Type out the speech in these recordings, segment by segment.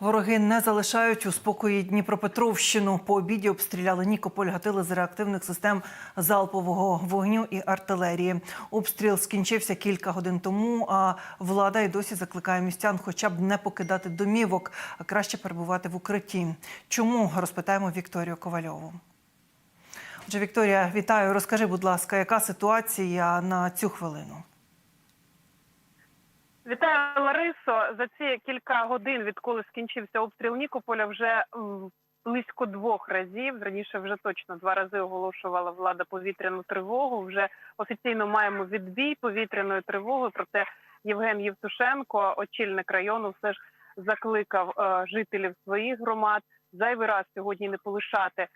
Вороги не залишають у спокої Дніпропетровщину. По обіді обстріляли Нікополь, гатили з реактивних систем залпового вогню і артилерії. Обстріл скінчився кілька годин тому. А влада й досі закликає містян, хоча б не покидати домівок, а краще перебувати в укритті. Чому розпитаємо Вікторію Ковальову? Отже, Вікторія, вітаю. Розкажи, будь ласка, яка ситуація на цю хвилину? Вітаю Ларисо. За ці кілька годин, відколи скінчився обстріл Нікополя, вже близько двох разів. Раніше вже точно два рази оголошувала влада повітряну тривогу. Вже офіційно маємо відбій повітряної тривоги. Проте Євген Євтушенко, очільник району, все ж закликав е, жителів своїх громад зайвий раз сьогодні не полишати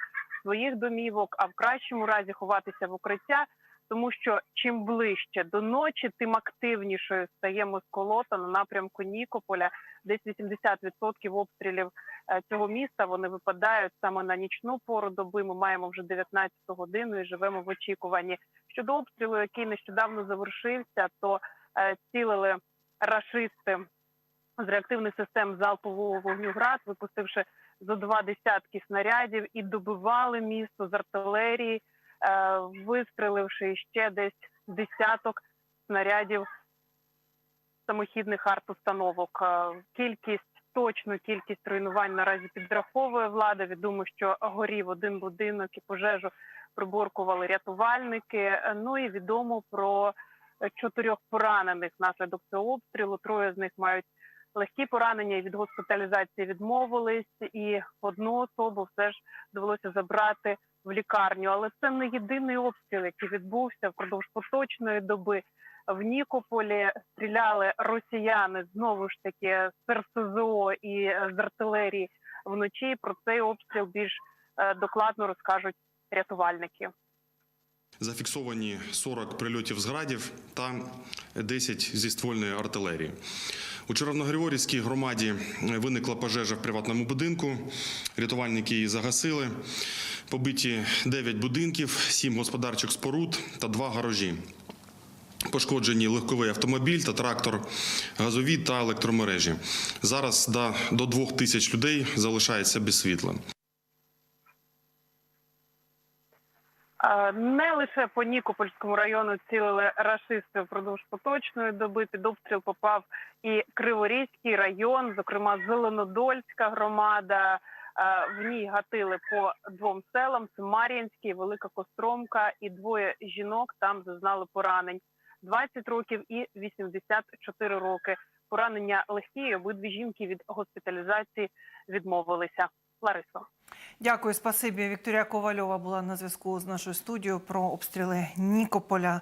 своїх домівок, а в кращому разі ховатися в укриття тому що чим ближче до ночі, тим активнішою стає москолота на напрямку Нікополя. Десь 80% обстрілів е, цього міста вони випадають саме на нічну пору доби. Ми маємо вже 19 годину і живемо в очікуванні. Щодо обстрілу, який нещодавно завершився, то е, цілили рашисти з реактивних систем залпового вогню град, випустивши зо два десятки снарядів і добивали місто з артилерії вистріливши ще десь десяток снарядів самохідних арт-установок. Е, Кількість точну кількість руйнувань наразі підраховує влада. Відомо, що горів один будинок і пожежу приборкували рятувальники. Е, Ну і відомо про е, чотирьох поранених внаслідок цього обстрілу. Троє з них мають легкі поранення і від госпіталізації відмовились. І одну особу все ж довелося забрати в лікарню. Але це не єдиний обстріл, який відбувся впродовж поточної доби. В Нікополі стріляли росіяни знову ж таки з РСЗО і е, з артилерії вночі. Про цей обстріл більш е, докладно розкажуть рятувальники. Зафіксовані 40 прильотів з градів та 10 зі ствольної артилерії. У Червоногригорівській громаді виникла пожежа в приватному будинку. Рятувальники її загасили. Побиті 9 будинків, 7 господарчих споруд та 2 гаражі. Пошкоджені легковий автомобіль та трактор, газові та електромережі. Зараз до- 2 тисяч людей залишається без світла. Не лише по Нікопольському району цілили рашисти впродовж поточної доби. Під обстріл попав і Криворізький район, зокрема Зеленодольська громада. В ній гатили по двом селам: це Мар'їнський, Велика Костромка, і двоє жінок там зазнали поранень. 20 років і 84 роки. Поранення легкі. Обидві жінки від госпіталізації відмовилися. Ларисо. Дякую, спасибі. Вікторія Ковальова була на зв'язку з нашою студією про обстріли Нікополя.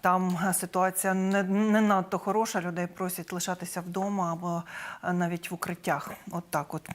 Там ситуація не, не надто хороша. Людей просять лишатися вдома або навіть в укриттях. От так от.